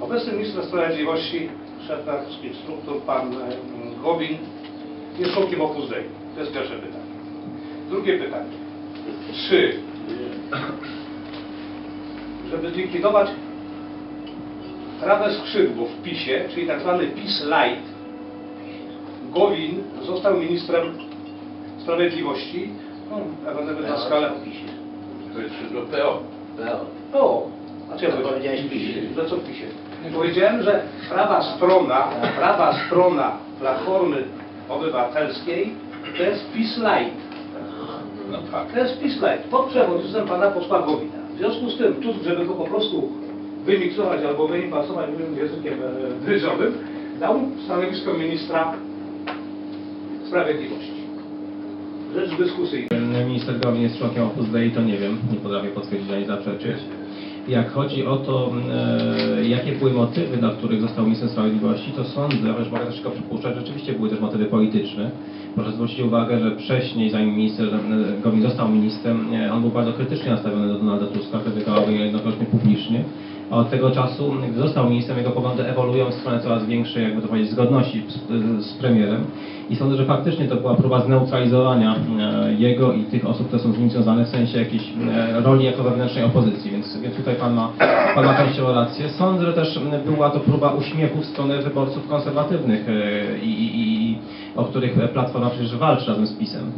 Obecny minister sprawiedliwości, szef wszystkich struktur, pan e, Gowin, jest członkiem Opus Dei. To jest pierwsze pytanie. Drugie pytanie. Czy, żeby zlikwidować prawe skrzydło w PiSie, czyli tak zwany PiS Light, Gowin został ministrem sprawiedliwości, no, mówił na skalę To jest wszystko PO. o, a powiedziałem? powiedziałeś PiSie. Że co PiSie? Powiedziałem, że prawa strona, prawa strona Platformy Obywatelskiej to jest PiS Light. No tak. To jest PiS Light, pod przewodnictwem pana posła Gowina. W związku z tym, tu, żeby go po prostu wymiksować albo wyimpansować językiem e, dryżowym, dał stanowisko ministra sprawiedliwości. Rzecz dyskusyjna. Minister Gowin jest członkiem Opus Dei, to nie wiem, nie potrafię potwierdzić ani zaprzeczyć. Jak chodzi o to, e, jakie były motywy, dla których został ministrem sprawiedliwości, to sądzę, chociaż mogę tylko przypuszczać, że rzeczywiście były też motywy polityczne. Proszę zwrócić uwagę, że wcześniej, zanim minister e, Gowin został ministrem, e, on był bardzo krytycznie nastawiony do Donalda Tuska, krytykował go publicznie. A od tego czasu, został ministrem, jego poglądy ewoluują w stronę coraz większej, jakby to powiedzieć, zgodności z, z premierem. I sądzę, że faktycznie to była próba zneutralizowania e, jego i tych osób, które są z nim związane w sensie jakiejś e, roli jako wewnętrznej opozycji. Więc, więc tutaj pan ma, pan ma częściowo rację. Sądzę, że też była to próba uśmiechu w stronę wyborców konserwatywnych, e, i, i, i, o których Platforma przecież walczy razem z PiSem.